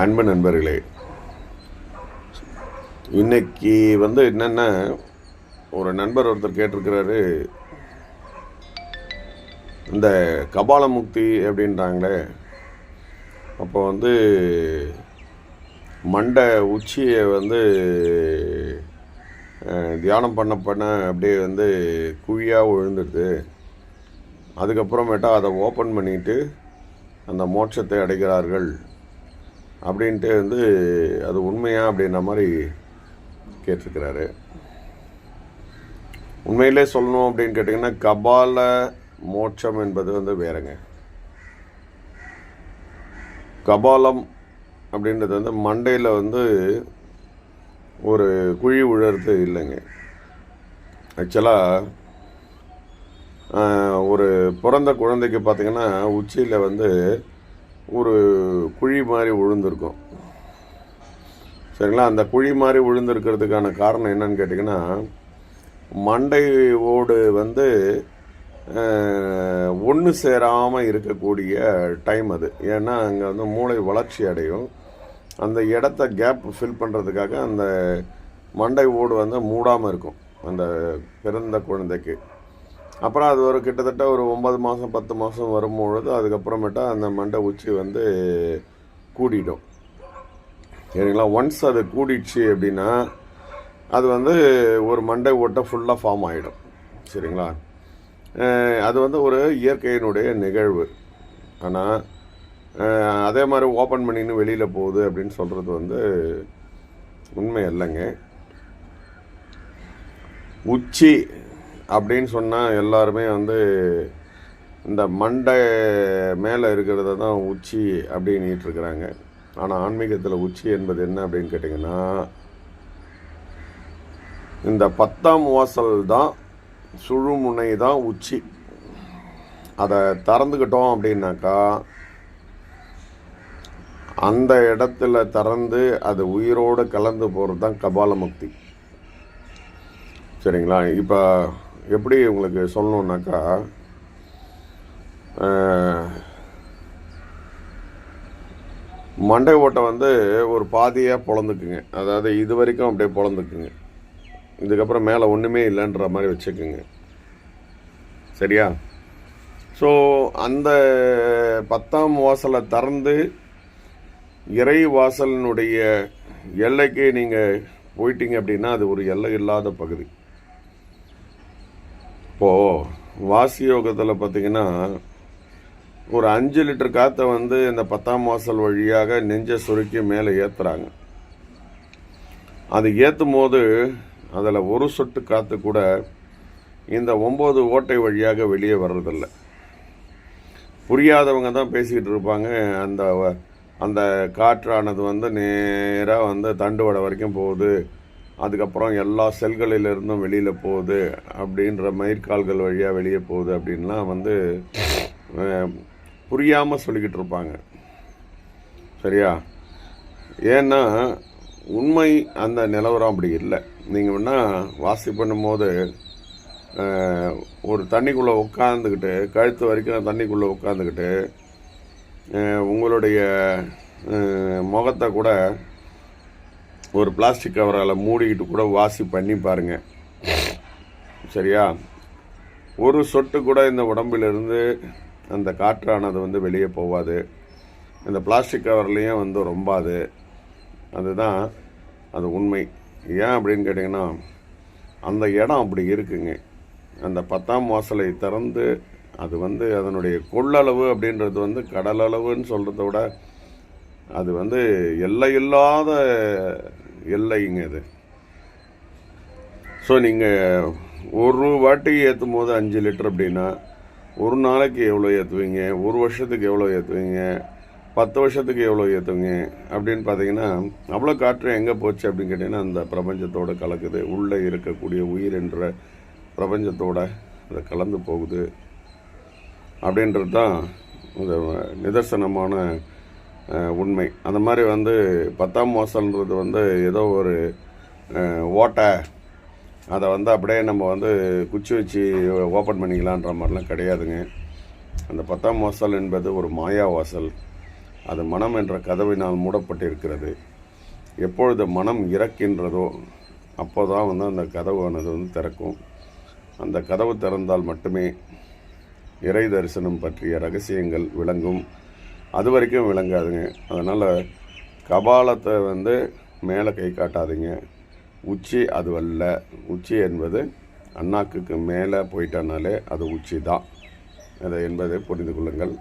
அன்பு நண்பர்களே இன்னைக்கு வந்து என்னென்னா ஒரு நண்பர் ஒருத்தர் கேட்டிருக்கிறாரு இந்த கபாலமுக்தி அப்படின்றாங்களே அப்போ வந்து மண்டை உச்சியை வந்து தியானம் பண்ண பண்ண அப்படியே வந்து குழியாக விழுந்துடுது. அதுக்கப்புறமேட்டா அதை ஓப்பன் பண்ணிட்டு அந்த மோட்சத்தை அடைகிறார்கள். அப்படின்ட்டு வந்து அது உண்மையா அப்படின்ற மாதிரி கேட்டிருக்கிறாரு. உண்மையிலே சொல்லணும் அப்படின்னு கேட்டிங்கன்னா கபால மோட்சம் என்பது வந்து வேறங்க. கபாலம் அப்படின்றது வந்து மண்டையில் வந்து ஒரு குழி உழறது இல்லைங்க. ஆக்சுவலாக ஒரு பிறந்த குழந்தைக்கு பார்த்தீங்கன்னா உச்சியில் வந்து ஒரு குழி மாதிரி விழுந்திருக்கும் சரிங்களா? அந்த குழி மாதிரி விழுந்திருக்கிறதுக்கான காரணம் என்னன்னு கேட்டிங்கன்னா மண்டை ஓடு வந்து ஒன்று சேராமல் இருக்கக்கூடிய டைம் அது. ஏன்னா அங்கே வந்து மூளை வளர்ச்சி அடையும். அந்த இடத்த கேப் ஃபில் பண்ணுறதுக்காக அந்த மண்டை ஓடு வந்து மூடாமல் இருக்கும். அந்த பிறந்த குழந்தைக்கு. அப்புறம் அது ஒரு கிட்டத்தட்ட ஒரு ஒன்பது மாதம் பத்து மாதம் வரும்பொழுது அதுக்கப்புறமேட்டா அந்த மண்டை உச்சி வந்து கூடிடும். சரிங்களா? ஒன்ஸ் அது கூடிடுச்சு அப்படின்னா அது வந்து ஒரு மண்டை ஓட்டை ஃபுல்லாக ஃபார்ம் ஆகிடும் சரிங்களா? அது வந்து ஒரு இயற்கையினுடைய நிகழ்வு. ஆனால் அதே மாதிரி ஓப்பன் பண்ணின்னு வெளியில் போகுது அப்படின்னு சொல்கிறது வந்து உண்மை இல்லைங்க உச்சி அப்படின்னு சொன்னால் எல்லாருமே வந்து இந்த மண்டை மேலே இருக்கிறத தான் உச்சி அப்படின்னு இருக்கிறாங்க ஆனால் ஆன்மீகத்தில் உச்சி என்பது என்ன அப்படின்னு கேட்டிங்கன்னா இந்த பத்தாம் வாசல் தான் சுழுமுனை தான் உச்சி. அதை திறந்துக்கிட்டோம் அப்படின்னாக்கா அந்த இடத்துல திறந்து அது உயிரோடு கலந்து போகிறது தான் கபாலமுக்தி. சரிங்களா? இப்போ எப்படி உங்களுக்கு சொல்லணுன்னாக்கா மண்டை ஓட்டை வந்து ஒரு பாதியாக பொழந்துக்குங்க அதாவது இது வரைக்கும் அப்படியே பொழந்துக்குங்க இதுக்கப்புறம் மேலே ஒன்றுமே இல்லைன்ற மாதிரி வச்சுக்குங்க. சரியா? ஸோ அந்த பத்தாம் வாசலை திறந்து இறை வாசலினுடைய எல்லைக்கு நீங்கள் போயிட்டீங்க அப்படின்னா அது ஒரு எல்லை இல்லாத பகுதி. இப்போது வாசி யோகத்தில் பார்த்தீங்கன்னா ஒரு அஞ்சு லிட்டர் காற்றை வந்து இந்த பத்தாம் வாசல் வழியாக நெஞ்சை சுருக்கி மேலே ஏற்றுறாங்க அது ஏற்றும் போது அதில் ஒரு சொட்டு காற்று கூட இந்த ஒம்பது ஓட்டை வழியாக வெளியே வர்றதில்ல. புரியாதவங்க தான் பேசிக்கிட்டு இருப்பாங்க. அந்த வ- அந்த காற்றானது வந்து நேராக வந்து தண்டுவடை வரைக்கும் போகுது. அதுக்கப்புறம் எல்லா செல்களிலிருந்தும் வெளியில் போகுது அப்படின்ற மயிர்கால்கள் வழியாக வெளியே போகுது அப்படின்லாம் வந்து புரியாமல் சொல்லிக்கிட்டு இருப்பாங்க. சரியா? ஏன்னா உண்மை அந்த நிலவரம் அப்படி இல்லை. நீங்கள் வேணால் வாசி பண்ணும்போது ஒரு தண்ணிக்குள்ளே உட்காந்துக்கிட்டு கழுத்து வரைக்கும் தண்ணிக்குள்ளே உட்காந்துக்கிட்டு உங்களுடைய முகத்தை கூட ஒரு பிளாஸ்டிக் கவரால் மூடிக்கிட்டு கூட வாசி பண்ணி பாருங்கள் சரியா? ஒரு சொட்டு கூட இந்த உடம்பிலிருந்து அந்த காற்றானது வந்து வெளியே போகாது இந்த பிளாஸ்டிக் கவர்லேயும் வந்து ரொம்பாது. அதுதான் அது உண்மை. ஏன் அப்படின்னு கேட்டிங்கன்னா அந்த இடம் அப்படி இருக்குங்க. அந்த பத்தாம் வாசலை திறந்து அது வந்து அதனுடைய கொள்ளளவு அப்படின்றது வந்து கடலளவுன்னு சொல்கிறத விட அது வந்து எல்லையில்லாத எல்லைங்க இது. ஸோ நீங்கள் ஒரு வாட்டி ஏற்றும் போது அஞ்சு லிட்டர் அப்படின்னா ஒரு நாளைக்கு எவ்வளோ ஏற்றுவீங்க ஒரு வருஷத்துக்கு எவ்வளோ ஏற்றுவீங்க பத்து வருஷத்துக்கு எவ்வளோ ஏற்றுவீங்க அப்படின்னு பார்த்தீங்கன்னா அவ்வளோ காற்று எங்கே போச்சு அப்படின்னு கேட்டிங்கன்னா அந்த பிரபஞ்சத்தோட கலக்குது. உள்ளே இருக்கக்கூடிய உயிர் என்ற பிரபஞ்சத்தோட அது கலந்து போகுது. அப்படின்றது தான் இந்த நிதர்சனமான உண்மை. அந்த மாதிரி வந்து பத்தாம் மாதன்றது வந்து ஏதோ ஒரு ஓட்டை. அதை வந்து அப்படியே நம்ம வந்து குச்சி வச்சு ஓப்பன் பண்ணிக்கலான்ற மாதிரிலாம் கிடையாதுங்க. அந்த பத்தாம் வாசல் என்பது ஒரு மாயா வாசல். அது மனம் என்ற கதவினால் மூடப்பட்டிருக்கிறது. எப்பொழுது மனம் இறக்கின்றதோ அப்போ தான் வந்து அந்த கதவானது வந்து திறக்கும். அந்த கதவு திறந்தால் மட்டுமே இறை தரிசனம் பற்றிய ரகசியங்கள் விளங்கும். அது வரைக்கும் விளங்காதுங்க. அதனால் கபாலத்தை வந்து மேலே கை காட்டாதீங்க. உச்சி அது அல்ல. உச்சி என்பது அண்ணாக்குக்கு மேலே போயிட்டனாலே அது உச்சி தான் அதை என்பதை புரிந்து கொள்ளுங்கள்.